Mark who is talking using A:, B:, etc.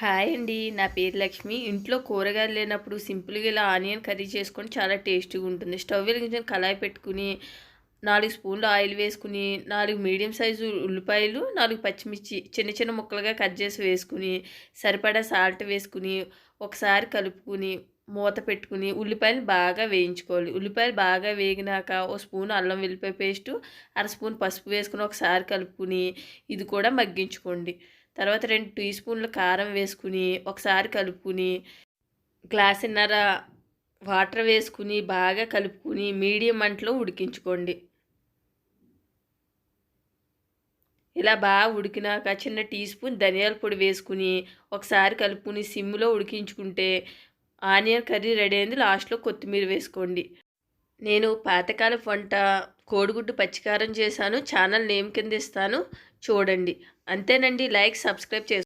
A: Hi అండి. నా పేరు లక్ష్మి. ఇంట్లో కూరగాయలు లేనప్పుడు సింపుల్గా ఇలా ఆనియన్ కర్రీ చేసుకొని చాలా టేస్టీగా ఉంటుంది. స్టవ్ వెలిగించిన కళాయి పెట్టుకుని నాలుగు స్పూన్లు ఆయిల్ వేసుకుని నాలుగు మీడియం సైజు ఉల్లిపాయలు నాలుగు పచ్చిమిర్చి చిన్న చిన్న ముక్కలుగా కట్ చేసి వేసుకుని సరిపడా సాల్ట్ వేసుకుని ఒకసారి కలుపుకుని మూత పెట్టుకుని ఉల్లిపాయలు బాగా వేయించుకోవాలి. ఉల్లిపాయలు బాగా వేగినాక ఓ స్పూన్ అల్లం వెల్లిపాయ పేస్టు అర స్పూన్ పసుపు వేసుకుని ఒకసారి కలుపుకుని ఇది కూడా మగ్గించుకోండి. తర్వాత రెండు టీ స్పూన్ల కారం వేసుకుని ఒకసారి కలుపుకుని గ్లాసున్నర వాటర్ వేసుకుని బాగా కలుపుకుని మీడియం మంటలో ఉడికించుకోండి. ఇలా బాగా ఉడికినాక చిన్న టీ స్పూన్ ధనియాల పొడి వేసుకుని ఒకసారి కలుపుకుని సిమ్లో ఉడికించుకుంటే ఆనియన్ కర్రీ రెడీ అయింది లాస్ట్లో కొత్తిమీర వేసుకోండి. నేను పాతకాల వంట కోడిగుడ్డు పచ్చికారం చేశాను. ఛానల్ నేమ్ కింద ఇస్తాను. చూడండి. అంతేనండి. లైక్ సబ్స్క్రైబ్ చేసుకోండి